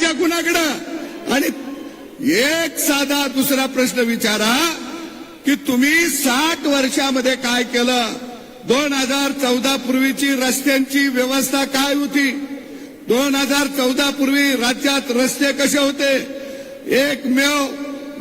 त्या कुणाकडं? आणि एक साधा दुसरा प्रश्न विचारा की तुम्ही साठ वर्षामध्ये काय केलं? दोन हजार चौदा पूर्वीची रस्त्यांची व्यवस्था काय होती? दोन हजार चौदा पूर्वी राज्यात रस्ते कसे होते? एकमेव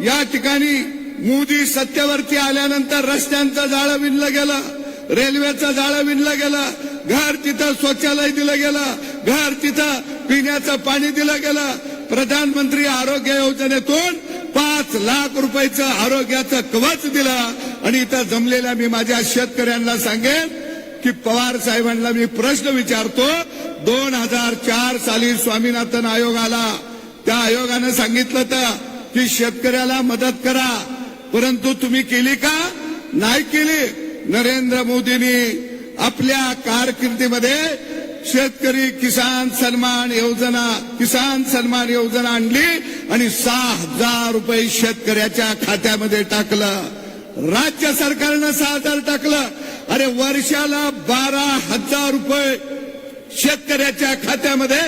या ठिकाणी मोदी सत्तेवरती आल्यानंतर रस्त्यांचं जाळं विणलं गेलं रेल्वेचं जाळं विणलं गेलं घर तिथं शौचालय दिलं गेलं घर तिथं पिण्याचं पाणी दिलं गेलं. प्रधानमंत्री आरोग्य योजनेतून पाच लाख रुपयाचं आरोग्याचं कवच दिलं. आणि इथं जमलेल्या मी माझ्या शेतकऱ्यांना सांगेन की पवार साहेबांना मी प्रश्न विचारतो दोन हजार चार साली स्वामीनाथन आयोग आला. त्या आयोगानं सांगितलं तर की शेतकऱ्याला मदत करा. परंतु तुम्ही केली का? नाही केली. नरेंद्र मोदींनी आपल्या कारकिर्दीमध्ये शेतकरी किसान सन्मान योजना किसान सन्मान योजना आणली आणि सहा हजार रुपये शेतकऱ्याच्या खात्यामध्ये टाकलं. राज्य सरकारनं सहा हजार टाकलं. अरे वर्षाला बारा हजार रुपये शेतकऱ्याच्या खात्यामध्ये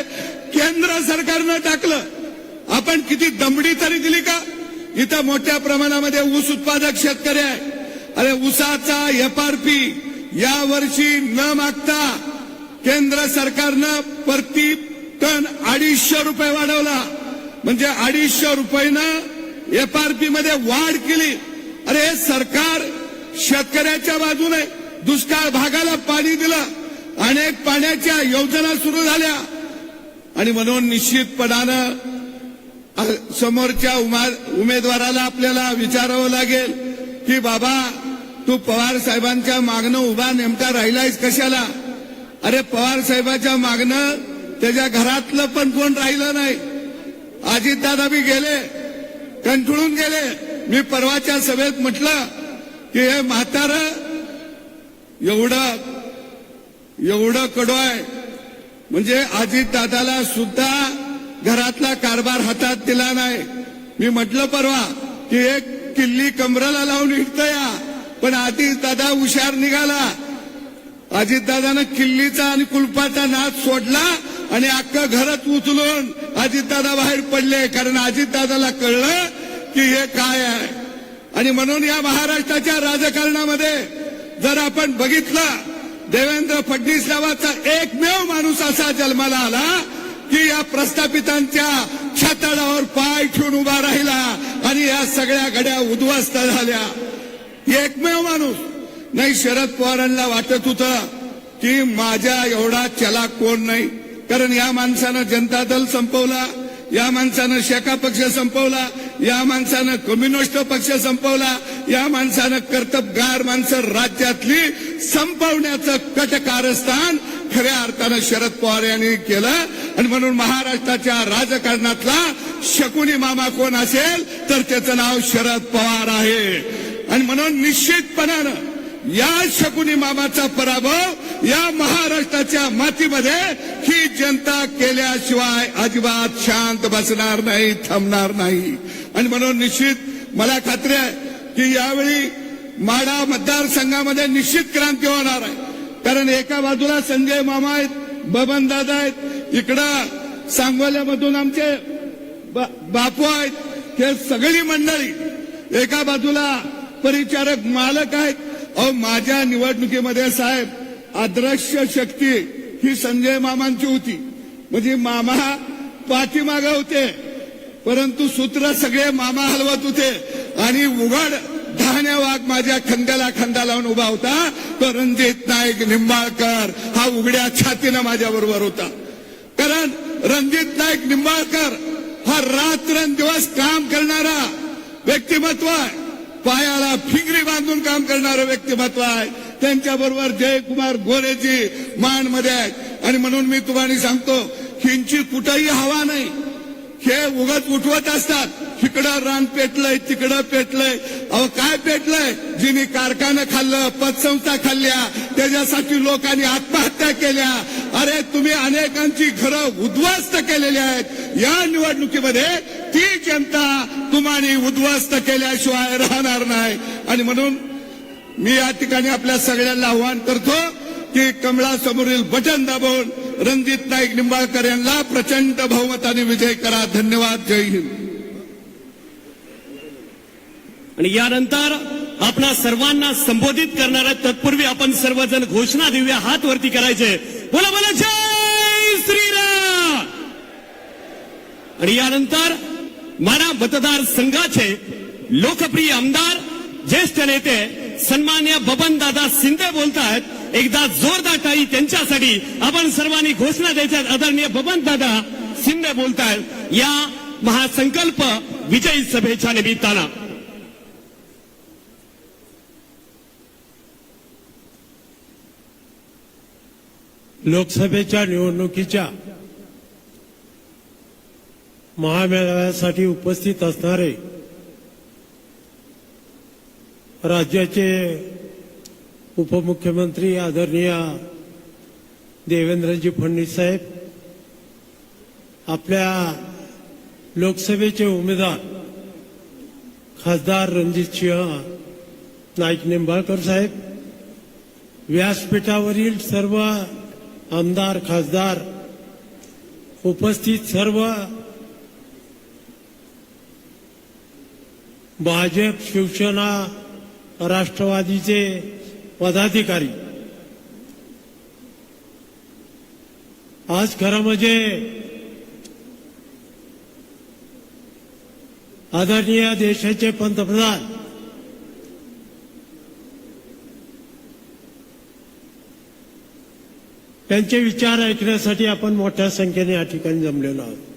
केंद्र सरकारनं टाकलं. आपण किती दमडी तरी दिली का? इथं मोठ्या प्रमाणामध्ये ऊस उत्पादक शेतकरी आहे. अरे ऊसाचा एफआरपी या वर्षी न मागता केंद्र सरकारनं प्रति टन अडीचशे रुपये वाढवला. म्हणजे अडीचशे रुपयानं एफआरपी मध्ये वाढ केली. अरे हे सरकार शेतकऱ्याच्या बाजूने दुष्काळ भागाला पाणी दिलं. अनेक पाण्याच्या योजना सुरू झाल्या. आणि म्हणून निश्चितपणानं समोरच्या उमा- उमेदवाराला आपल्याला विचारावं लागेल की बाबा तू पवार साहेबांच्या मागणं उभा नेमका राहिलायस कशाला? अरे पवार साहेबाच्या मागणं त्याच्या घरातलं पण कोण राहिलं नाही. अजितदादा बी गेले कंटळून गेले. मी परवाच्या सभेत म्हटलं की हे म्हातार एवढं एवढं कडू आहे. म्हणजे अजितदादाला सुद्धा घरातला कारभार हातात दिला नाही. मी म्हटलं परवा की एक किल्ली कमराला लावून हिटतं या पण आधीच दादा हुशार निघाला. अजितदादानं किल्लीचा आणि कुलपाचा नाच सोडला आणि अख्खं घरात उचलून अजितदादा बाहेर पडले. कारण अजितदादाला कळलं की हे काय आहे. आणि म्हणून या महाराष्ट्राच्या राजकारणामध्ये जर आपण बघितलं देवेंद्र फडणवीस नावाचा एकमेव माणूस असा जन्माला आला की या प्रस्थापितांच्या छाताडावर पाय ठेवून उभा राहिला आणि या सगळ्या घड्या उद्ध्वस्त झाल्या. एकमेव माणूस नाही शरद पवारांना वाटत होतं की माझ्या एवढा चला कोण नाही. कारण या माणसानं जनता दल संपवला या माणसानं शेका पक्ष संपवला या माणसानं कम्युनिस्ट पक्ष संपवला या माणसानं कर्तबगार माणसं राज्यातली संपवण्याचं कटकारस्थान खऱ्या अर्थानं शरद पवार यांनी केलं. आणि म्हणून महाराष्ट्राच्या राजकारणातला शकुनी मामा कोण असेल तर त्याचं नाव शरद पवार आहे. आणि म्हणून निश्चितपणानं या शकुनी मामाचा पराभव या महाराष्ट्राच्या मातीमध्ये ही जनता केल्याशिवाय अजिबात शांत बसणार नाही थांबणार नाही. आणि म्हणून निश्चित मला खात्री आहे की यावेळी माडा मतदारसंघामध्ये निश्चित क्रांती होणार आहे. कारण एका बाजूला संजय मामा आहेत बबन दादा आहेत इकडं सांगोल्यामधून आमचे बा बापू आहेत हे सगळी मंडळी. एका बाजूला परिचारक मालक आहेत अहो माझ्या निवडणुकीमध्ये साहेब अदृश्य शक्ती ही संजय मामांची होती. म्हणजे मामा पाठीमागे होते परंतु सूत्र सगळे मामा हलवत होते. आणि उघड धान्या वाघ माझ्या खंद्याला खंदा लावून उभा होता. तो रणजित नाईक निंबाळकर हा उघड्या छातीनं माझ्या बरोबर होता. कारण रणजित नाईक निंबाळकर हा रात्रंदिवस काम करणारा व्यक्तिमत्व आहे. पायाला फिगरी बांधून काम करणारं व्यक्तिमत्व आहे. त्यांच्याबरोबर जयकुमार गोरेजी मानमध्ये आहेत. आणि म्हणून मी तुम्हाला सांगतो हिंची कुठंही हवा नाही. हे उगत उठवत असतात. इकडं रान पेटलंय तिकडं पेटलंय. अहो काय पेटलंय? जिने कारखानं खाल्लं पतसंस्था खाल्ल्या त्याच्यासाठी लोकांनी आत्महत्या केल्या. अरे तुम्ही अनेकांची घरं उद्ध्वस्त केलेली आहेत. या निवडणुकीमध्ये ती जनता तुम्हाला उद्ध्वस्त केल्याशिवाय राहणार नाही. आणि म्हणून मी या ठिकाणी आपल्या सगळ्यांना आव्हान करतो की कमळासमोरील बटन दाबून रणजित नाईक निंबाळकर यांना प्रचंड बहुमताने विजय करा. धन्यवाद. जय हिंद. आणि यानंतर आपणा सर्वांना संबोधित करणार आहे तत्पूर्वी आपण सर्वजण घोषणा देऊया. हात वरती करायचे. बोला बोला. जय श्रीराम! आणि यानंतर माडा मतदार संघाचे लोकप्रिय आमदार ज्येष्ठ नेते सन्मान्य बबनदादा शिंदे बोलतायत एकदा जोरदार टाळी त्यांच्यासाठी आपण सर्वांनी घोषणा द्यायच्या आदरणीय बबनदादा शिंदे बोलतायत या महासंकल्प विजयी सभेच्या निमित्तानं. लोकसभेच्या निवडणुकीच्या महामेळाव्यासाठी उपस्थित असणारे राज्याचे उपमुख्यमंत्री आदरणीय देवेंद्रजी फडणवीस साहेब आपल्या लोकसभेचे उमेदवार खासदार रणजित सिंह नाईक निंबाळकर साहेब व्यासपीठावरील सर्व आमदार खासदार उपस्थित सर्व भाजप शिवसेना राष्ट्रवादीचे पदाधिकारी. आज खरं म्हणजे आदरणीय देशाचे पंतप्रधान त्यांचे विचार ऐकण्यासाठी आपण मोठ्या संख्येने या ठिकाणी जमलेलो आहोत.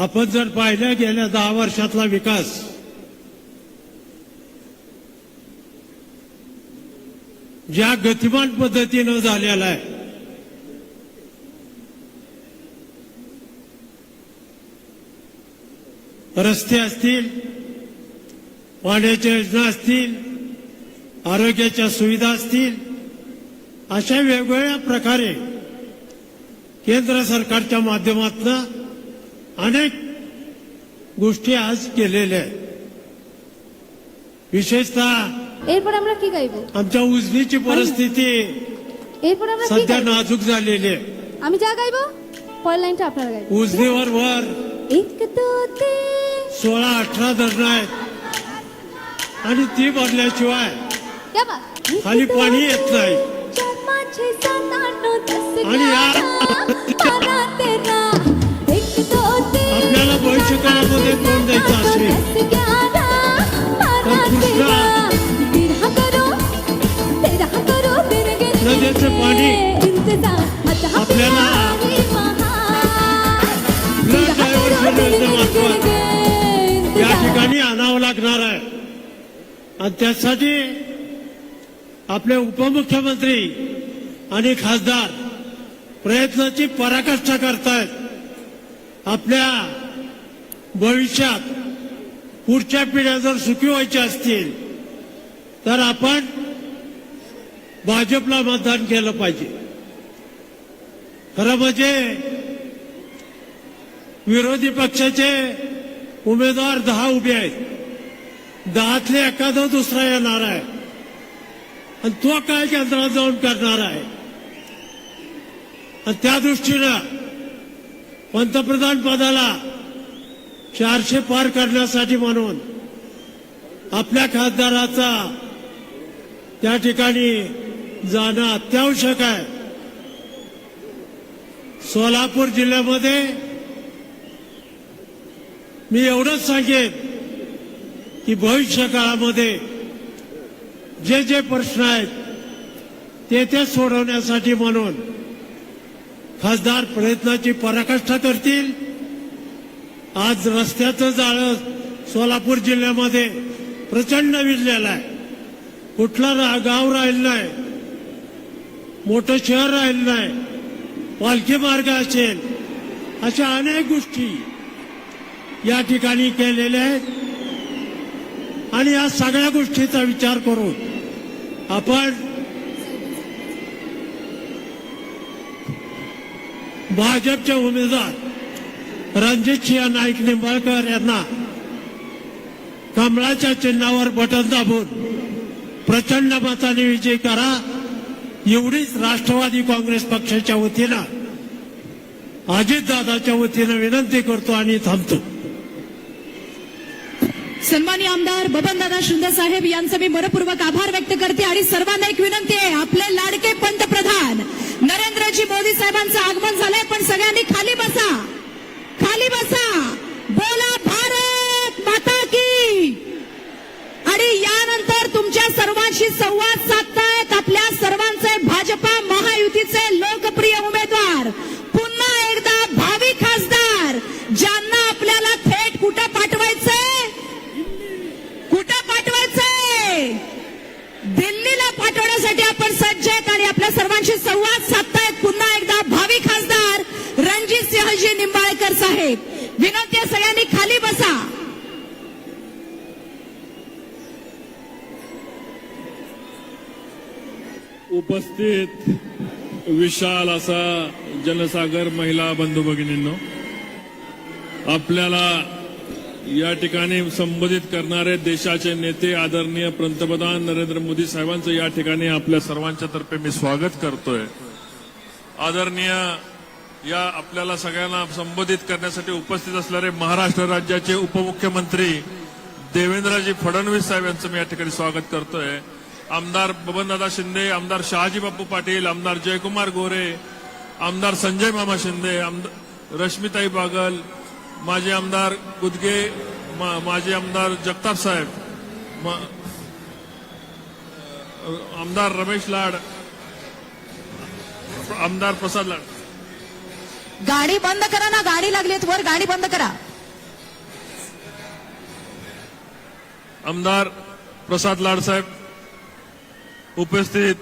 आपण जर पाहिलं गेल्या दहा वर्षातला विकास ज्या गतिमान पद्धतीनं झालेला आहे रस्ते असतील पाण्याच्या योजना असतील आरोग्याच्या सुविधा असतील अशा वेगवेगळ्या प्रकारे केंद्र सरकारच्या माध्यमातून अनेक गोष्टी आज केलेल्या आहेत विशेषतः এরপর আমরা কি গাইবো आमच्या उजनीची परिस्थिती এরপর আমরা কি सध्या গাইবো नाजूक झालेली आहे আমি যা গাইবো পরের লাইনটা আপনারা গাইবেন उजनीवर वर एक दो तीन सोळा अठरा धरणं आहेत आणि ती भरल्याशिवाय क्या बात एक, खाली दो, पाणी येत नाही चार पाच छह सात आठ नऊ दस आणि या- ग्यारह बारा तेरा आणि त्यासाठी आपले उपमुख्यमंत्री आणि खासदार प्रयत्नाची पराकाष्ठा करतायत. आपल्या भविष्यात पुढच्या पिढ्या जर सुखी व्हायच्या असतील तर आपण भाजपला मतदान केलं पाहिजे. खरं म्हणजे विरोधी पक्षाचे उमेदवार दहा उभे आहेत. दहातले एखादा दुसरा येणार आहे. आणि तो काय केंद्रात जाऊन करणार आहे? आणि त्या दृष्टीनं पंतप्रधान पदाला चारशे पार करण्यासाठी म्हणून आपल्या खासदाराचा त्या ठिकाणी जाणं अत्यावश्यक आहे. सोलापूर जिल्ह्यामध्ये मी एवढंच सांगेन की भविष्य काळामध्ये जे जे प्रश्न आहेत ते ते सोडवण्यासाठी म्हणून खासदार प्रयत्नाची पराकाष्ठा करतील. आज रस्त्याचं जाळं सोलापूर जिल्ह्यामध्ये प्रचंड विजलेलं आहे. कुठला रा- गाव राहिलं नाही. मोठं शहर राहिलं नाही. पालखी मार्ग असेल अशा अनेक गोष्टी या ठिकाणी केलेल्या आहेत. आणि या सगळ्या गोष्टीचा विचार करून आपण भाजपचे उमेदवार रणजितसिंह नाईक निंबाळकर यांना कमळाच्या चिन्हावर बटन दाबून प्रचंड मताने विजय करा. एवढीच राष्ट्रवादी काँग्रेस पक्षाच्या वतीनं अजितदादाच्या वतीनं विनंती करतो आणि थांबतो. सन्मानी आमदार बबनदादा शिंदे साहेब यांचं मी मनपूर्वक आभार व्यक्त करते आणि सर्वांना एक विनंती आहे आपले लाडके पंतप्रधान नरेंद्रजी मोदी साहेबांचं आगमन झालंय पण सगळ्यांनी खाली बसा. खाली बसा. बोला भारत माता की. आणि यानंतर तुमच्या सर्वांशी संवाद साधता उपस्थित विशाल असा जनसागर महिला बंधू भगिनींनो आपल्याला या ठिकाणी संबोधित करणारे देशाचे नेते आदरणीय पंतप्रधान नरेंद्र मोदी साहेबांचं या ठिकाणी आपल्या सर्वांच्या तर्फे मी स्वागत करतोय. आदरणीय या आपल्याला सगळ्यांना संबोधित करण्यासाठी उपस्थित असणारे महाराष्ट्र राज्याचे उपमुख्यमंत्री देवेंद्रजी फडणवीस साहेब यांचं मी या ठिकाणी स्वागत करतोय. आमदार बबनदादा शिंदे आमदार शहाजी बापू पाटील आमदार जयकुमार गोरे आमदार संजय मामा शिंदे रश्मिताई बागल माजी आमदार गुदगे मा- माजी आमदार जगताप साहेब आमदार रमेश लाड आमदार प्रसाद लाड. गाडी बंद करा ना गाडी लागलीत वर गाडी बंद करा. आमदार प्रसाद लाड साहेब. उपस्थित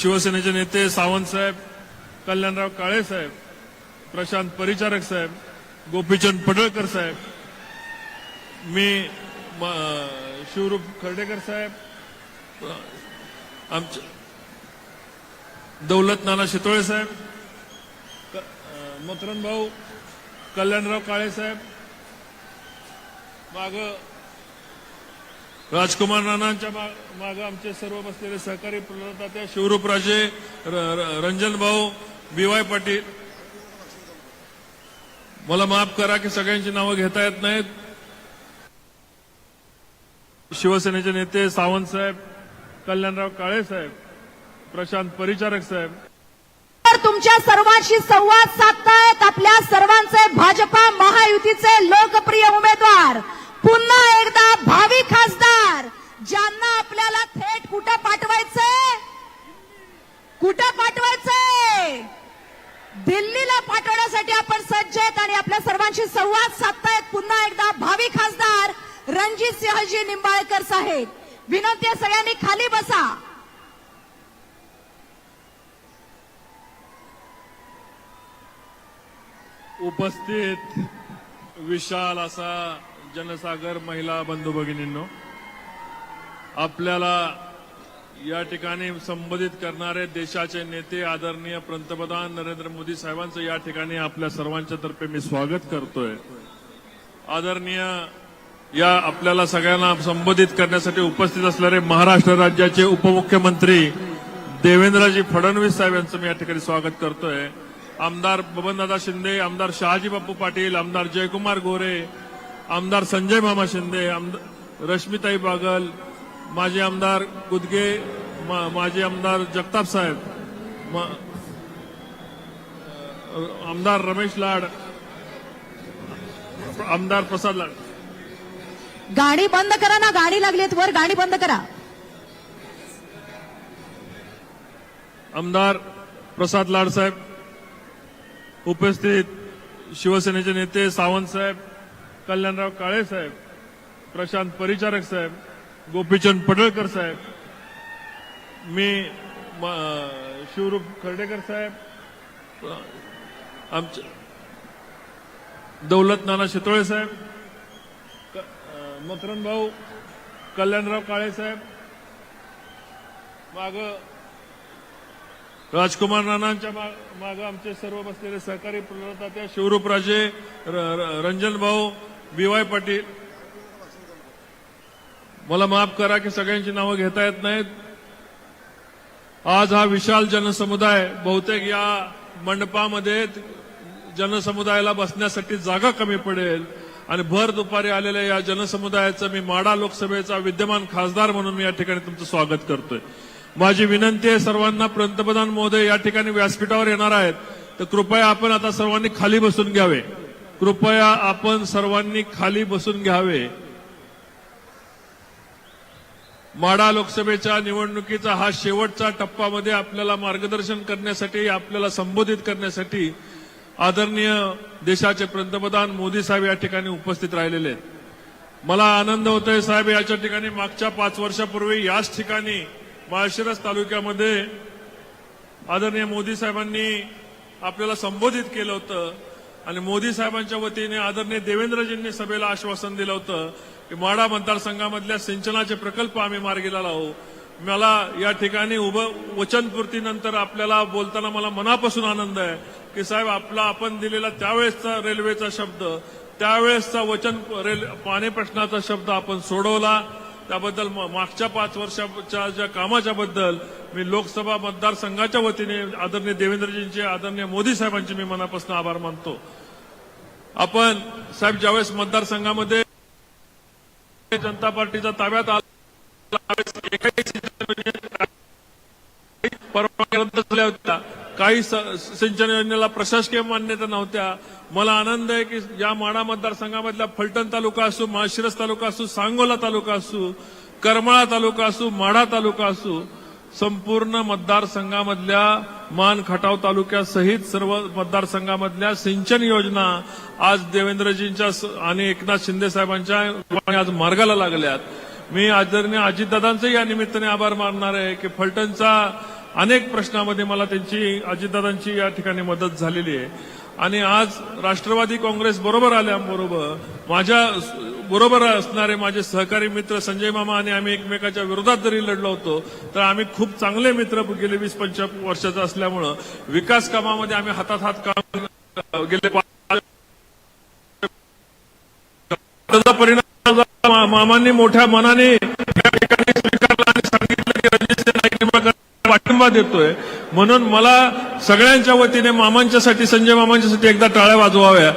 शिवसेनेचे नेते सावंत साहेब कल्याणराव काळे साहेब प्रशांत परिचारक साहेब गोपीचंद पडळकर साहेब मी शिवरूप खर्डेकर साहेब आमचे दौलत नाना शितोळे साहेब क- मकरंद भाऊ कल्याणराव काळे साहेब माग राजकुमार नानांच्या मागे आमचे सर्व बसलेले सहकारी प्रदात्या शिवरूपराजे र- रंजन भाऊ बी वाय पाटील. मला माफ करा की सगळ्यांची नावं घेता येत नाहीत. शिवसेनेचे नेते सावंत साहेब कल्याणराव काळे साहेब प्रशांत परिचारक साहेब. तर तुमच्या सर्वांशी संवाद साधतायत आपल्या सर्वांचे भाजपा महायुतीचे लोकप्रिय उमेदवार. पुन्हा एकदा भावी खासदार ज्यांना आपल्याला थेट कुठं पाठवायचंय? कुठं पाठवायचंय? दिल्लीला पाठवण्यासाठी आपण सज्ज आहेत आणि आपल्या सर्वांशी संवाद साधतायत. पुन्हा एकदा भावी खासदार रणजित सिंहजी निंबाळकर साहेब. विनंती आहे सगळ्यांनी खाली बसा. उपस्थित विशाल असा जनसागर महिला बंधू भगिनींनो आपल्याला या ठिकाणी संबोधित करणारे देशाचे नेते आदरणीय पंतप्रधान नरेंद्र मोदी साहेबांचं या ठिकाणी आपल्या सर्वांच्या तर्फे मी स्वागत करतोय. आदरणीय या आपल्याला सगळ्यांना संबोधित करण्यासाठी उपस्थित असणारे महाराष्ट्र राज्याचे उपमुख्यमंत्री देवेंद्रजी फडणवीस साहेब यांचं मी या ठिकाणी स्वागत करतोय. आमदार बबनदादा शिंदे आमदार शहाजी बापू पाटील आमदार जयकुमार गोरे आमदार संजय मामा शिंदे आमदार रश्मिताई बागल माजी आमदार गुदगे मा- माजी आमदार जगताप साहेब मा- आमदार रमेश लाड आमदार प्रसाद लाड. गाडी बंद करा ना गाडी लागलीत वर गाडी बंद करा. आमदार प्रसाद लाड साहेब उपस्थित शिवसेनेचे नेते सावंत साहेब कल्याणराव काळे साहेब प्रशांत परिचारक साहेब गोपीचंद पडळकर साहेब मी शिवरूप खर्डेकर साहेब आमचे दौलत नाना शितोळे साहेब क- मकरंद भाऊ कल्याणराव काळे साहेब माग राजकुमार नानांच्या मागं आमचे सर्व बसलेले सहकारी प्रदाते शिवरूपराजे र- रंजन भाऊ बी वाय पाटील मला माफ करा की सगळ्यांची नावं घेता येत नाहीत. आज हा विशाल जनसमुदाय बहुतेक या मंडपामध्ये जनसमुदायाला बसण्यासाठी जागा कमी पडेल. आणि भर दुपारी आलेल्या या जनसमुदायाचं मी माडा लोकसभेचा विद्यमान खासदार म्हणून मी या ठिकाणी तुमचं स्वागत करतोय. माझी विनंती आहे सर्वांना पंतप्रधान महोदय या ठिकाणी व्यासपीठावर येणार आहेत. तर कृपया आपण आता सर्वांनी खाली बसून घ्यावे. कृपया आपण सर्वांनी खाली बसून घ्यावे. माडा लोकसभेच्या निवडणुकीचा हा शेवटचा टप्पामध्ये आपल्याला मार्गदर्शन करण्यासाठी आपल्याला संबोधित करण्यासाठी आदरणीय देशाचे पंतप्रधान मोदी साहेब या ठिकाणी उपस्थित राहिलेले आहेत. मला आनंद होतोय साहेब याच्या ठिकाणी. मागच्या पाच वर्षापूर्वी याच ठिकाणी माळशिरस तालुक्यामध्ये आदरणीय मोदी साहेबांनी आपल्याला संबोधित केलं होतं. आणि मोदी साहेबांच्या वतीने आदरणीय देवेंद्रजींनी सभेला आश्वासन दिलं होतं की माडा मतदारसंघामधल्या सिंचनाचे प्रकल्प आम्ही मार्गीला लावू मला या ठिकाणी उभं वचनपूर्तीनंतर आपल्याला बोलताना मला मनापासून आनंद आहे की साहेब आपला आपण दिलेला त्यावेळेसचा रेल्वेचा शब्द त्यावेळेसचा वचन रेल पाणी प्रश्नाचा शब्द आपण सोडवला. त्याबद्दल म- मागच्या पाच वर्षाच्या ज्या कामाच्या बद्दल मी लोकसभा मतदारसंघाच्या वतीने आदरणीय देवेंद्रजींचे आदरणीय मोदी साहेबांचे मी मनापासून आभार मानतो. आपण साहेब ज्यावेळेस मतदारसंघामध्ये जनता पार्टीच्या ताब्यात झाल्या होत्या काही सिंचन योजनेला प्रशासकीय मान्यता नव्हत्या. मला आनंद आहे की या माडा मतदारसंघामधला फलटण तालुका असू माळशिरस तालुका असू सांगोला तालुका असू करमाळा तालुका असू माढा तालुका असू संपूर्ण मतदारसंघामधल्या मान खटाव तालुक्यासहित सर्व मतदारसंघामधल्या सिंचन योजना आज देवेंद्रजींच्या स- आणि एकनाथ शिंदे साहेबांच्या आज मार्गाला लागल्यात. मी आदरणीय अजितदादांचे या निमित्ताने आभार मानणार आहे की फलटणचा अनेक प्रश्नामध्ये मला त्यांची अजितदादांची या ठिकाणी मदत झालेली आहे. आणि आज राष्ट्रवादी काँग्रेस बरोबर आल्याबरोबर माझ्या बरोबर असणारे माझे सहकारी मित्र संजय मामा आणि आम्ही एकमेकाच्या विरोधात जरी लढलो होतो तर आम्ही खूप चांगले मित्र गेले वीस पंचवीस वर्षाचा असल्यामुळं विकास कामामध्ये आम्ही हातात हात काम गेले त्याचा परिणाम मामांनी मोठ्या मनाने या ठिकाणी स्वीकारला आणि सांगितलं की रणजित पाठिंबा देतोय. म्हणून मला सगळ्यांच्या वतीने मामांच्यासाठी संजय मामांच्यासाठी एकदा टाळ्या वाजवाव्या.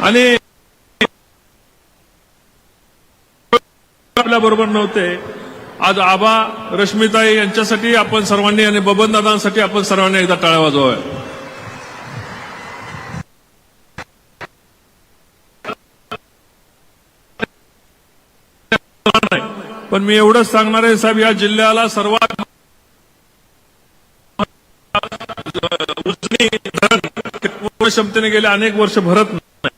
आणि आपल्या बरोबर नव्हते. आज आबा रश्मिताई यांच्यासाठी आपण सर्वांनी आणि बबनदादांसाठी आपण सर्वांनी एकदा टाळ्या वाजवाव्या. पण मी एवढंच सांगणार आहे साहेब या जिल्ह्याला सर्वात उजनी धरण पूर्ण क्षमतेने गेले अनेक वर्ष भरत नाही.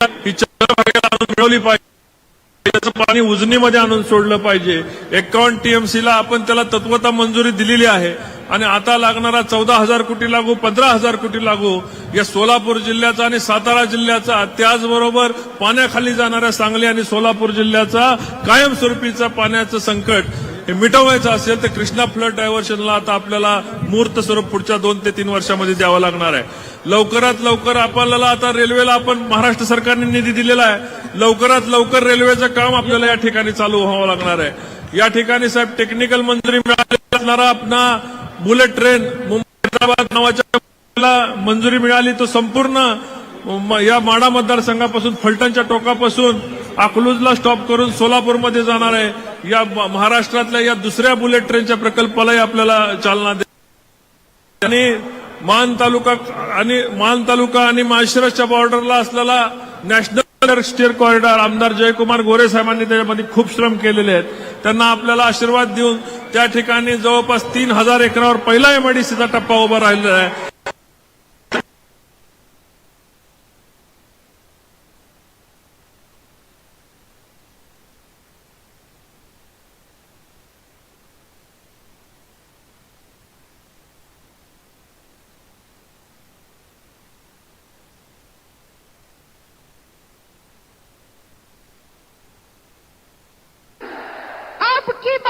आणून मिळवली पाहिजे त्याचं पाणी उजनीमध्ये आणून सोडलं पाहिजे. एकावन्न टीएमसीला आपण त्याला तत्वता मंजुरी दिलेली आहे. आणि आता लागणारा चौदा हजार कोटी लागू पंधरा हजार कोटी लागू या सोलापूर जिल्ह्याचा आणि सातारा जिल्ह्याचा त्याचबरोबर पाण्याखाली जाणाऱ्या सांगली आणि सोलापूर जिल्ह्याचा कायमस्वरूपीचा पाण्याचं संकट हे मिटवायचं असेल तर कृष्णा फ्लड डायव्हर्शनला आता आपल्याला मूर्त स्वरूप पुढच्या दोन ते तीन वर्षामध्ये द्यावं लागणार आहे. लवकरात लवकर आपल्याला आता रेल्वेला आपण महाराष्ट्र सरकारने निधी दिलेला आहे. लवकरात लवकर रेल्वेचं काम आपल्याला या ठिकाणी चालू व्हावं लागणार आहे. या ठिकाणी साहेब टेक्निकल मंजुरी मिळाली असणारा आपला बुलेट ट्रेन मुंबई हैदराबाद नावाच्या मंजुरी मिळाली तो संपूर्ण या माडा मतदारसंघापासून फलटणच्या टोकापासून अकलूजला स्टॉप करून सोलापूरमध्ये जाणार आहे. या महाराष्ट्रातल्या या दुसऱ्या बुलेट ट्रेनच्या प्रकल्पालाही आपल्याला चालना दे आणि मान तालुका आणि मान तालुका आणि माळशिरसच्या बॉर्डरला असलेला नॅशनल स्टेअर कॉरिडॉर आमदार जयकुमार गोरे साहेबांनी त्याच्यामध्ये खूप श्रम केलेले आहेत. त्यांना आपल्याला आशीर्वाद देऊन त्या ठिकाणी जवळपास तीन हजार एकरावर पहिला एमआयडीसीचा टप्पा उभा राहिलेला आहे. keep